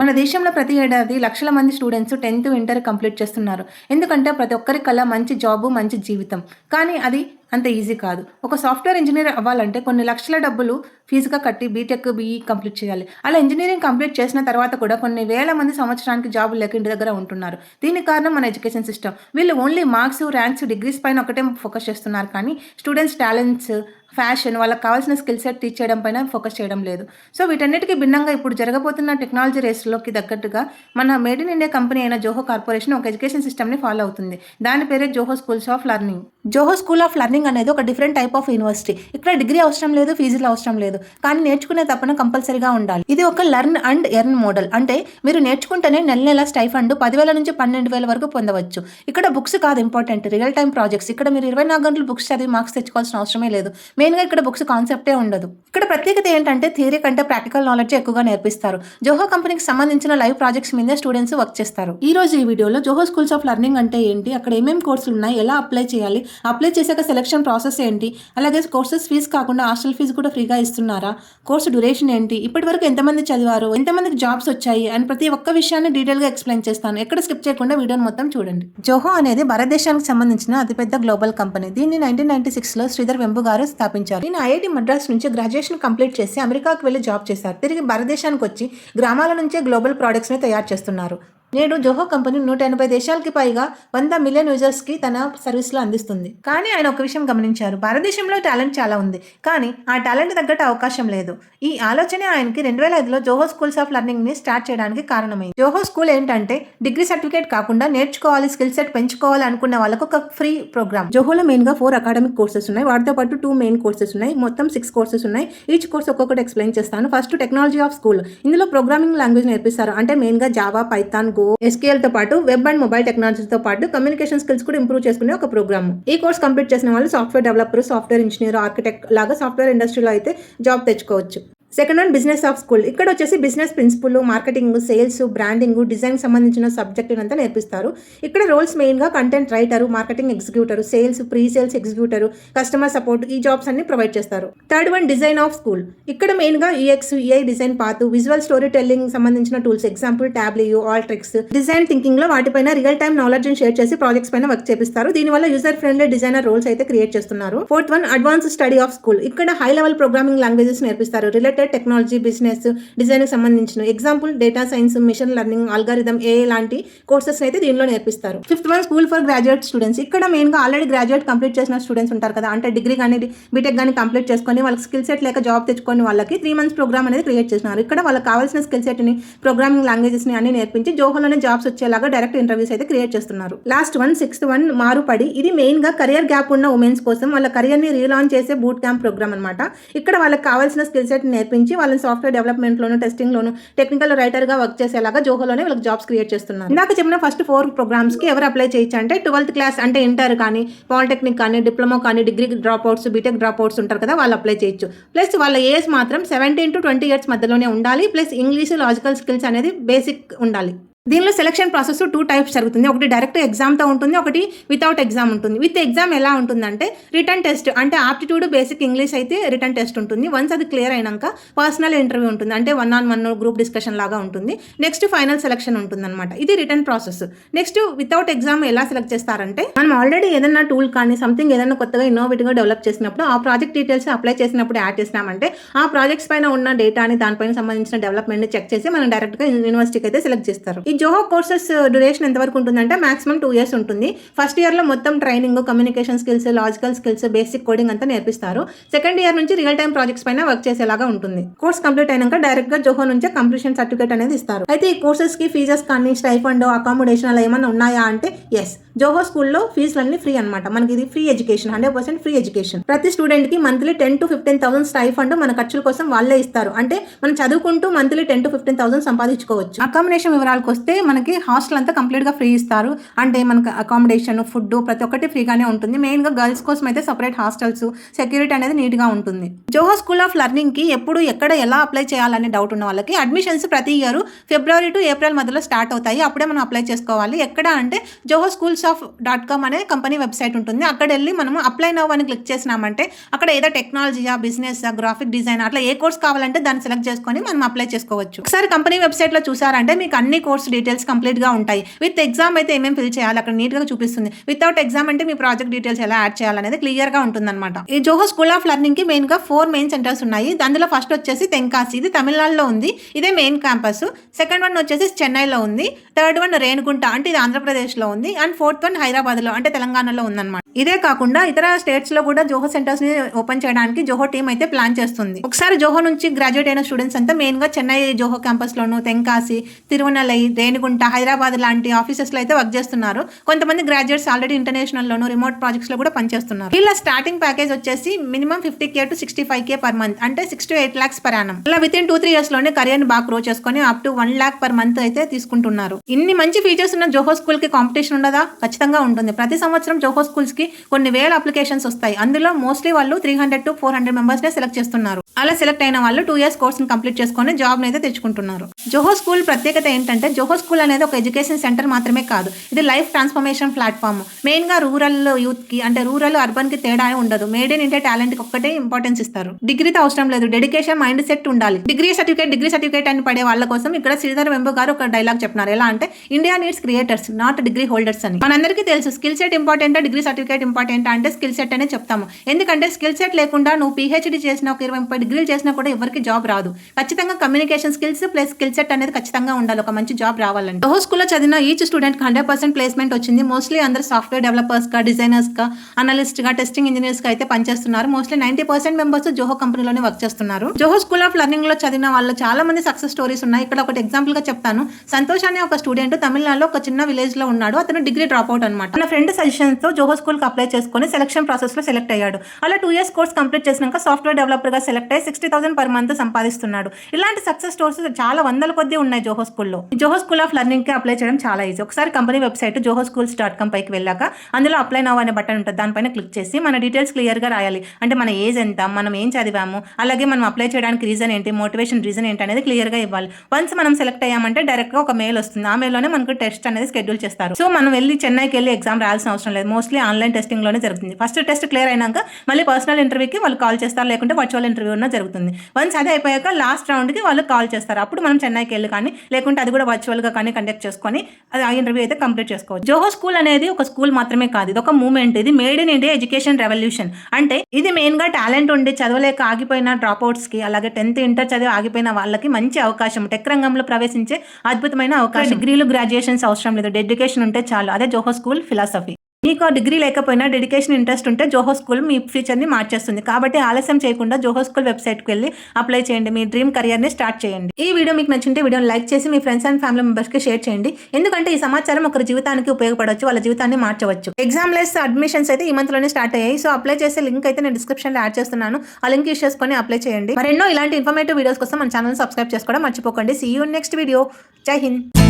మన దేశంలో ప్రతి ఏడాది లక్షల మంది స్టూడెంట్స్ టెన్త్ ఇంటర్ కంప్లీట్ చేస్తున్నారు. ఎందుకంటే ప్రతి ఒక్కరి కల మంచి జాబు మంచి జీవితం. కానీ అది అంత ఈజీ కాదు. ఒక సాఫ్ట్వేర్ ఇంజనీర్ అవ్వాలంటే కొన్ని లక్షల డబ్బులు ఫీజుగా కట్టి బీటెక్ బీఈ కంప్లీట్ చేయాలి. అలా ఇంజనీరింగ్ కంప్లీట్ చేసిన తర్వాత కూడా కొన్ని వేల మంది సంవత్సరానికి జాబులు లేక ఇంటి దగ్గర ఉంటున్నారు. దీనికి కారణం మన ఎడ్యుకేషన్ సిస్టమ్. వీళ్ళు ఓన్లీ మార్క్స్ ర్యాంక్స్ డిగ్రీస్ పైన ఒకటే ఫోకస్ చేస్తున్నారు. కానీ స్టూడెంట్స్ టాలెంట్స్ ఫ్యాషన్ వాళ్ళకి కావాల్సిన స్కిల్ సెట్ టీచ్ చేయడం పైన ఫోకస్ చేయడం లేదు. సో వీటన్నిటికీ భిన్నంగా ఇప్పుడు జరగబోతున్న టెక్నాలజీ రేస్లోకి తగ్గట్టుగా మన మేడ్ ఇన్ ఇండియా కంపెనీ అయిన జోహో కార్పొరేషన్ ఒక ఎడ్యుకేషన్ సిస్టమ్ని ఫాలో అవుతుంది. దాని పేరే Zoho schools of learning Zoho school of learning అనేది ఒక డిఫరెంట్ టైప్ ఆఫ్ యూనివర్సిటీ ఇక్కడ డిగ్రీ అవసరం లేదు ఫీజులు అవసరం లేదు. కానీ నేర్చుకునే తప్పన కంపల్సరీగా ఉండాలి. ఇది ఒక లెర్న్ అండ్ ఎర్న్ మోడల్ అంటే మీరు నేర్చుకుంటేనే నెల నెల స్టైఫండ్ పదివేల నుంచి పన్నెండు వేల వరకు పొందవచ్చు. ఇక్కడ బుక్స్ కాదు ఇంపార్టెంట్ రియల్ టైం ప్రాజెక్ట్స్ ఇక్కడ మీరు ఇరవై నాలుగు గంటలు బుక్స్ చదివి మార్క్స్ తెచ్చుకోవాల్సిన అవసరమే లేదు. మెయిన్గా ఇక్కడ బుక్స్ కాన్సెప్టే ఉండదు. ఇక్కడ ప్రత్యేకత ఏంటంటే థియరీ కంటే ప్రాక్టికల్ నాలెడ్జ్ ఎక్కువగా నేర్పిస్తారు. జోహో కంపెనీకి సంబంధించిన లైవ్ ప్రాజెక్ట్స్ మీదే స్టూడెంట్స్ వర్క్ చేస్తారు. ఈ రోజు ఈ వీడియోలో జోహో స్కూల్స్ ఆఫ్ లెర్నింగ్ అంటే ఏంటి అక్కడ ఏమేమి కోర్సులు ఉన్నాయి ఎలా అప్లై చేయాలి అప్లై చేశాక సెలక్షన్ ప్రాసెస్ ఏంటి అలాగే కోర్సెస్ ఫీజు కాకుండా హాస్టల్ ఫీజు కూడా ఫ్రీగా ఇస్తున్నారా కోర్సు డ్యూరేషన్ ఏంటి ఇప్పటి వరకు ఎంతమంది చదివారు ఎంతమందికి జాబ్స్ వచ్చాయి అని ప్రతి ఒక్క విషయాన్ని డీటెయిల్గా ఎక్స్ప్లెయిన్ చేస్తాను. ఎక్కడ స్కిప్ చేయకుండా వీడియోని మొత్తం చూడండి. జోహో అనేది భారతదేశానికి సంబంధించిన అతిపెద్ద గ్లోబల్ కంపెనీ. దీన్ని నైన్టీన్ నైన్టీ సిక్స్లో శ్రీధర్ వెంబు గారు స్థాపించారు ఈయన ఐఐటి మద్రాస్ నుంచి గ్రాడ్యుయేషన్ కంప్లీట్ చేసి అమెరికాకు వెళ్ళి జాబ్ చేశారు. తిరిగి భారతదేశానికి వచ్చి గ్రామాల నుంచే గ్లోబల్ ప్రొడక్ట్స్ని తయారు చేస్తున్నారు. నేడు జోహో కంపెనీ నూట ఎనభై దేశాలకి పైగా వంద మిలియన్ యూజర్స్కి తన సర్వీస్లో అందిస్తుంది. కానీ ఆయన ఒక విషయం గమనించారు. భారతదేశంలో టాలెంట్ చాలా ఉంది. కానీ ఆ టాలెంట్ తగ్గట్టు అవకాశం లేదు. ఈ ఆలోచనే ఆయనకి రెండు వేల ఐదులో జోహో స్కూల్స్ ఆఫ్ లెర్నింగ్ని స్టార్ట్ చేయడానికి కారణమైంది. జోహో స్కూల్ ఏంటంటే డిగ్రీ సర్టిఫికేట్ కాకుండా నేర్చుకోవాలి స్కిల్ సెట్ పెంచుకోవాలి అనుకున్న వాళ్ళకు ఒక ఫ్రీ ప్రోగ్రామ్. జోహోలో మెయిన్గా ఫోర్ అకాడమిక్ కోర్సెస్ ఉన్నాయి. వాటితో పాటు టూ మెయిన్ కోర్సెస్ ఉన్నాయి. మొత్తం సిక్స్ కోర్సెస్ ఉన్నాయి. ఈచ్ కోర్స్ ఒక్కొక్కటి ఎక్స్ప్లెయిన్ చేస్తాను. First technology of school. ఇందులో ప్రోగ్రామింగ్ లాంగ్వేజ్ నేర్పిస్తారు. అంటే మెయిన్గా జావా పైథాన్ గో ఎస్కేఎల్తో పాటు వెబ్ అండ్ మొబైల్ టెక్నాలజీతో పాటు కమ్యూనికేషన్ స్కిల్స్ కూడా ఇంప్రూవ్ చేసుకునే ఒక ప్రోగ్రామ్ ఈ కోర్స్ కంప్లీట్ చేసిన వాళ్ళు software developer software engineer architect లాగా సాఫ్ట్వేర్ ఇండస్ట్రీలో అయితే జాబ్ తెచ్చుకోవచ్చు. Second one business of school. ఇక్కడ వచ్చేసి business principle marketing sales branding design సంబంధించిన సబ్జెక్టు అంతా నేర్పిస్తారు. ఇక్కడ రోల్స్ మెయిన్గా content writer marketing executor sales pre sales executor customer support ఈ జాబ్స్ అన్ని ప్రొవైడ్ చేస్తారు. Third one design of school. ఇక్కడ మెయిన్గా UX UI design path visual storytelling సంబంధించిన tools example Tableau all tricks design థింకింగ్లో వాటిపైన రియల్ టైమ్ నాలెడ్జ్ షేర్ చేసి projects పైన work చేపిస్తారు. దీనివల్ల యూజర్ ఫ్రెండ్లీ డిజైనర్ రోల్స్ అయితే క్రియేట్ చేస్తున్నారు. Fourth one advance study of school. ఇక్కడ హై లెవెల్ ప్రోగ్రామింగ్ లాంగ్వేజెస్ నేర్పిస్తారు. రిలేటెడ్ టెక్నాలజీ బిజినెస్ డిజైన్ సంబంధించిన example data science machine learning algorithm ఏ లాంటి కోర్సెస్ అయితే దీనిలో నేర్పిస్తారు. Fifth one school for graduate students ఇక్కడ మెయిన్గా ఆల్రెడీ గ్రాడ్యుయేట్ కంప్లీట్ చేసిన స్టూడెంట్స్ ఉంటారు కదా. అంటే డిగ్రీ కానీ బీటెక్ కానీ కంప్లీట్ చేసుకొని వాళ్ళకి స్కిల్ సెట్ లేక జాబ్ తెచ్చుకొని వాళ్ళకి త్రీ మంత్స్ ప్రోగ్రామ్ అనేది క్రియేట్ చేసినారు. ఇక్కడ వాళ్ళకి కావాల్సిన స్కిల్ సెట్ని ప్రోగ్రామింగ్ లాంగ్వేజెస్ని అన్ని నేర్పించి జోహోలోనే జాబ్స్ వచ్చేలాగా డైరెక్ట్ ఇంటర్వ్యూస్ అయితే క్రియేట్ చేస్తున్నారు. లాస్ట్ వన్ సిక్స్త్ వన్ మారుపడి. ఇది మెయిన్గా కెరియర్ గ్యాప్ ఉన్న ఉమెన్స్ కోసం వాళ్ళ కెరియర్ని రీలాంచ్ చేసే బూట్ క్యాంప్ ప్రోగ్రామ్ అనమాట ఇక్కడ వాళ్ళకి కావాల్సిన స్కిల్ సెట్ నేర్పించి వాళ్ళని సాఫ్ట్వేర్ డెవలప్మెంట్ లోను టెస్టింగ్ లోను టెక్నికల్ రైటర్గా వర్క్ చేసేలాగా జోహోలోనే వాళ్ళకి జాబ్స్ క్రియేట్ చేస్తున్నారు. ఇందాక చెప్పిన ఫస్ట్ ఫోర్ ప్రోగ్రామ్స్కి ఎవరు అప్లై చేయొచ్చు అంటే ట్వెల్త్ క్లాస్ అంటే ఇంటర్ కానీ పాలిటెక్నిక్ కానీ డిప్లొమా కానీ degree drop outs BTech drop outs ఉంటారు కదా వాళ్ళు అప్లై చేయొచ్చు. ప్లస్ వాళ్ళ ఏజ్ మాత్రం సెవెంటీన్ టు ట్వంటీ ఇయర్స్ మధ్యలోనే ఉండాలి. ప్లస్ ఇంగ్లీష్ లాజికల్ స్కిల్స్ అనేది బేసిక్ ఉండాలి. దీనిలో సెలక్షన్ ప్రాసెస్ టూ టైప్స్ జరుగుతుంది. ఒకటి డైరెక్ట్ ఎగ్జామ్తో ఉంటుంది ఒకటి వితౌట్ ఎగ్జామ్ ఉంటుంది. విత్ ఎగ్జామ్ ఎలా ఉంటుందంటే రిటర్న్ టెస్ట్ అంటే ఆప్టిట్యూడ్ బేసిక్ ఇంగ్లీష్ అయితే రిటర్న్ టెస్ట్ ఉంటుంది. వన్స్ అది క్లియర్ అయినాక పర్సనల్ ఇంటర్వ్యూ ఉంటుంది. అంటే one on one group discussion లాగా ఉంటుంది. నెక్స్ట్ ఫైనల్ సెలక్షన్ ఉంటుంది అనమాట ఇది written process next without exam ఎలా సెలెక్ట్ చేస్తారంటే మనం ఆల్రెడీ ఏదైనా టూల్ కానీ సంథింగ్ ఏదైనా కొత్తగా ఇన్నోవేటివ్గా డెవలప్ చేసినప్పుడు ఆ ప్రాజెక్ట్ డీటెయిల్స్ అప్లై చేసినప్పుడు యాడ్ చేసినామంటే ఆ ప్రాజెక్ట్స్ పైన ఉన్న డేటాని దానిపైన సంబంధించిన డెవలప్మెంట్ చెక్ చేసి మనం డైరెక్ట్గా యూనివర్సిటీకి అయితే సెలెక్ట్ చేస్తారు. ఈ జోహో కోర్సెస్ uh, డ్యూరేషన్ ఎంతవరకు ఉంటుందంటే మాక్సిమం టూ ఇయర్స్ ఉంటుంది. ఫస్ట్ ఇయర్లో మొత్తం training communication skills logical skills basic coding అంతా నేర్పిస్తారు. సెకండ్ ఇయర్ నుంచి రియల్ టైం ప్రాజెక్ట్స్ పైన వర్క్ చేసేలాగా ఉంటుంది. కోర్స్ కంప్లీట్ అయినాక డైరెక్ట్గా జోహో నుంచి కంప్లీషన్ సర్టిఫికేట్ అనేది ఇస్తారు. అయితే ఈ కోర్సెస్కి ఫీజెస్ కానీ స్టైఫండ్ అకామిడేషన్ అలా ఏమైనా ఉన్నాయా అంటే ఎస్ జోహో స్కూల్లో ఫీజులన్నీ ఫ్రీ అనమాట మనకి ఇది free education hundred percent free education ప్రతి స్టూడెంట్కి monthly ten to fifteen thousand stipend మన ఖర్చుల కోసం వాళ్ళే ఇస్తారు. అంటే మనం చదువుకుంటూ monthly ten to fifteen thousand సంపాదించుకోవచ్చు. అకామిడేషన్ వివరాలకు వస్తే మనకి హాస్టల్ అంతా కంప్లీట్గా ఫ్రీ ఇస్తారు. అంటే మనకు అకామిడేషన్ ఫుడ్ ప్రతి ఒక్కటి ఫ్రీగానే ఉంటుంది. మెయిన్గా గర్ల్స్ కోసం అయితే సపరేట్ హాస్టల్స్ సెక్యూరిటీ అనేది నీట్గా ఉంటుంది. జోహో స్కూల్ ఆఫ్ లెర్నింగ్కి ఎప్పుడు ఎక్కడ ఎలా అప్లై చేయాలనే డౌట్ ఉన్న వాళ్ళకి అడ్మిషన్స్ ప్రతి ఇయర్ ఫిబ్రవరి టు ఏప్రిల్ మధ్యలో స్టార్ట్ అవుతాయి. అప్పుడే మనం అప్లై చేసుకోవాలి. ఎక్కడ అంటే Zoho schools of dot com అనే కంపెనీ వెబ్సైట్ ఉంటుంది. అక్కడ వెళ్ళి మనం అప్లై నవ్ అని క్లిక్ చేసినామంటే అక్కడ ఏదో టెక్నాలజీయా బిజినెస్ గ్రాఫిక్ డిజైన్ అట్లా ఏ కోర్స్ కావాలంటే దాన్ని సెలెక్ట్ చేసుకొని మనం అప్లై చేసుకోవచ్చు. ఒకసారి కంపెనీ వెబ్సైట్లో చూసారంటే మీకు అన్ని కోర్స్ డీటెయిల్స్ కంప్లీట్గా ఉంటాయి. విత్ ఎగ్జామ్ అయితే ఏమేమి ఫిల్ చేయాలి? అక్కడ నీట్గా చూపిస్తుంది. వితౌట్ ఎగ్జామ్ అంటే మీ ప్రాజెక్ట్ డీటెయిల్స్ ఎలా యాడ్ చేయాలనేది క్లియర్గా ఉంటుందన్నమాట. ఈ జోహో స్కూల్ ఆఫ్ లెర్నింగ్కి మెయిన్గా ఫోర్ మెయిన్ సెంటర్స్ ఉన్నాయి. అందులో ఫస్ట్ వచ్చేసి తెంకాసి. ఇది తమిళనాడులో ఉంది. ఇదే మెయిన్ క్యాంపస్. సెకండ్ వన్ వచ్చేసి చెన్నైలో ఉంది. థర్డ్ వన్ రేణుకుంట అంటే ఇది ఆంధ్రప్రదేశ్లో ఉంది. అండ్ ఫోర్త్ వన్ హైదరాబాద్లో అంటే తెలంగాణలో ఉందన్నమాట. ఇదే కాకుండా ఇతర స్టేట్స్లో కూడా జోహో సెంటర్స్ని ఓపెన్ చేయడానికి జోహో టీం అయితే ప్లాన్ చేస్తుంది. ఒకసారి జోహో నుంచి గ్రాడ్యుయేట్ అయిన స్టూడెంట్స్ అంతా మెయిన్గా చెన్నై జోహో క్యాంపస్ లోను తెంకాసి తిరువనలై రేణిగుంట హైదరాబాద్ లాంటి ఆఫీసెస్లో అయితే వర్క్ చేస్తున్నారు. కొంతమంది గ్రాడ్యుయేట్స్ ఆల్రెడీ ఇంటర్నేషనల్ లోను రిమోట్ ప్రాజెక్ట్స్లో కూడా పనిచేస్తున్నారు. వీళ్ళ స్టార్టింగ్ ప్యాకేజ్ వచ్చేసి minimum fifty K to sixty five K per month అంటే six to eight lakhs per annum ఇలా విత్ ఇన్ టూ త్రీ ఇయర్స్లోనే కరియర్ని బాగా గ్రో చేసుకొని up to one lakh per month అయితే తీసుకుంటున్నారు. ఇన్ని మంచి ఫీచర్స్ ఉన్న జోహో స్కూల్కి కాంపిటీషన్ ఉండదా? ఖచ్చితంగా ఉంటుంది. ప్రతి సంవత్సరం జోహో స్కూల్స్కి కొన్ని వేల అప్లికేషన్స్ వస్తాయి. అందులో మోస్ట్లీ వాళ్ళు three hundred to four hundred మెంబర్స్నే select చేస్తున్నారు. అలా సెలెక్ట్ అయిన వాళ్ళు టూ ఇయర్స్ కోర్స్ని కంప్లీట్ చేసుకొని జాబ్ అయితే తెచ్చుకుంటున్నారు. జోహో స్కూల్ ప్రత్యేకత ఏంటంటే జోహో స్కూల్ అనేది ఒక ఎడ్యుకేషన్ సెంటర్ మాత్రమే కాదు. ఇది లైఫ్ ట్రాన్స్ఫర్మేషన్ ప్లాట్ఫామ్ మెయిన్గా రూరల్ యూత్కి అంటే రూరల్ అర్బన్కి తేడా ఉండదు. మేడ్ ఇన్ ఇండియా టాలెంట్కి ఒక్కటే ఇంపార్టెన్స్ ఇస్తారు. డిగ్రీతో అవసరం లేదు. డెడికేషన్ మైండ్ సెట్ ఉండాలి. డిగ్రీ సర్టిఫికేట్ డిగ్రీ సర్టిఫికేట్ అని పడే వాళ్ళ కోసం ఇక్కడ శ్రీధర్ వెంబు గారు ఒక డైలాగ్ చెప్పినారు ఎలా అంటే India needs creators not degree holders అని. మనందరికీ తెలుసు skill set important degree certificate important అంటే స్కిల్ సెట్ అనే చెప్తాము. ఎందుకంటే స్కిల్ సెట్ లేకుండా నువ్వు పీహెచ్డీ చేసిన ఒక ఇరవై ముప్పై డిగ్రీలు చేసినా కూడా ఎవరికి జాబ్ రాదు. ఖచ్చితంగా communication skills plus skill set అనేది ఖచ్చితంగా ఉండాలి ఒక మంచి జాబ్ రావాలంటే. ఓహో స్కూల్లో చదివిన each student hundred percent placement వచ్చింది. మోస్ట్లీ అందరు సాఫ్ట్వేర్ డెవలపర్స్గా డిజైనర్స్గా అనలిస్ట్గా టెస్టింగ్ ఇంజనీర్స్గా అయితే పనిచేస్తున్నారు. Mostly ninety percent members Zoho కంపెనీలోనే work చేస్తున్నారు. జోహో స్కూల్ ఆఫ్ లెర్నింగ్లో చదివిన వాళ్ళు చాలా మంది సక్సెస్ స్టోరీస్ ఉన్నాయి. ఇక్కడ ఒకటి ఎగ్జాంపుల్గా చెప్తాను. సంతోష్ అనే ఒక స్టూడెంట్ తమిళనాడులో ఒక చిన్న విలేజ్లో ఉన్నాడు. అతను డిగ్రీ డ్రాప్ అవుట్ అనమాట తన ఫ్రెండ్ సజెషన్తో జోహో స్కూల్కి అప్లై చేసుకుని సెలక్షన్ ప్రాసెస్లో సెలెక్ట్ అయ్యాడు. అలా టూ ఇయర్స్ కోర్స్ కంప్లీట్ చేసినాక సాఫ్ట్వేర్ డెవలపర్గా సెలెక్ట్ అయ్యి సిక్స్టీ థౌసండ్ పర్ మంత్ సంపాదిస్తున్నాడు. ఇలాంటి సక్సెస్ స్టోర్స్ చాలా వందల కొద్దీ ఉన్నాయి జోహో స్కూల్లో జోహో స్కూల్ ఆఫ్ లెర్నింగ్కి అప్లై చేయడం చాలా ఈజీ ఒకసారి company website Zoho schools dot com పైకి వెళ్ళాక అందులో అప్లై నవ్ అనే బటన్ ఉంటుంది. దానిపైన క్లిక్ చేసి మన డీటెయిల్స్ క్లియర్గా రాయాలి. అంటే మన ఏజ్ ఎంత మనం ఏం చదివాము అలాగే మనం అప్లై చేయడానికి రీజన్ ఏంటి మోటివేషన్ రీజన్ ఏంటి అనేది క్లియర్గా ఇవ్వాలి. వన్స్ మనం సెలెక్ట్ అయ్యామంటే డైరెక్ట్గా ఒక మెయిల్ వస్తుంది. ఆమెలోనే మనకు టెస్ట్ అనేది షెడ్యూల్ చేస్తారు. సో మనం వెళ్ళి చెన్నైకి వెళ్ళి ఎగ్జామ్ రాయాల్సిన అవసరం లేదు. మోస్ట్లీ ఆన్లైన్ టెస్టింగ్లోనే జరుగుతుంది. ఫస్ట్ టెస్ట్ క్లియర్ అయినాక మళ్ళీ పర్సనల్ ఇంటర్వ్యూకి వాళ్ళు కాల్ చేస్తారు. లేకుంటే వర్చువల్ ఇంటర్వ్యూ ఉన్న జరుగుతుంది. వన్స్ అదే అయిపోయాక లాస్ట్ రౌండ్కి వాళ్ళు కాల్ చేస్తారు. అప్పుడు మనం చెన్నైకి వెళ్ళి కానీ లేకుంటే అది కూడా వర్చువల్గా కానీ కండక్ట్ చేసుకొని అది ఆ ఇంటర్వ్యూ అయితే కంప్లీట్ చేసుకోవచ్చు. జోహో స్కూల్ అనేది ఒక స్కూల్ మాత్రమే కాదు. ఇది ఒక మూమెంట్ ఇది made in India education revolution అంటే ఇది మెయిన్గా టాలెంట్ ఉండి చదవలేక ఆగిపోయిన డ్రాప్కి అలాగే టెన్త్ ఇంటర్ చదివి ఆగిపోయిన వాళ్ళకి మంచి అవకాశం. టెక్ రంగంలో ప్రవేశించే అద్భుతమైన అవకాశం. డిగ్రీలు గ్రాడ్యుయేషన్స్ అవసరం లేదు. డెడికేషన్ ఉంటే చాలు. అదే జోహో స్కూల్ ఫిలాసఫీ. మీకు ఆ డిగ్రీ లేకపోయినా డెడికేషన్ ఇంట్రెస్ట్ ఉంటే జోహో స్కూల్ మీ ఫ్యూచర్ని మార్చేస్తుంది. కాబట్టి ఆలస్యం చేయకుండా జోహో స్కూల్ వెబ్సైట్కి వెళ్ళి అప్లై చేయండి. మీ డ్రీమ్ కెరియర్ని స్టార్ట్ చేయండి. ఈ వీడియో మీకు నచ్చింటే వీడియోని లైక్ చేసి మీ ఫ్రెండ్స్ అండ్ ఫ్యామిలీ మెంబర్స్కి షేర్ చేయండి. ఎందుకంటే ఈ సమాచారం ఒకరి జీవితానికి ఉపయోగపడవచ్చు. వాళ్ళ జీవితాన్ని మార్చవచ్చు. ఎగ్జామ్ లెస్ అడ్మిషన్స్ అయితే ఈ మంత్లోనే స్టార్ట్ అయ్యాయి. సో అప్లై చేసే లింక్ అయితే నేను డిస్క్రిప్షన్లో యాడ్ చేస్తున్నాను. ఆ లింక్ యూస్ చేసుకొని అప్లై చేయండి. మరెన్నో ఇలాంటి ఇన్ఫర్మేటివ్ వీడియోస్ కోసం మన ఛానల్ సబ్స్క్రైబ్ చేసుకోవడం మర్చిపోకండి. సీ యూ నెక్స్ట్ వీడియో జై హింద్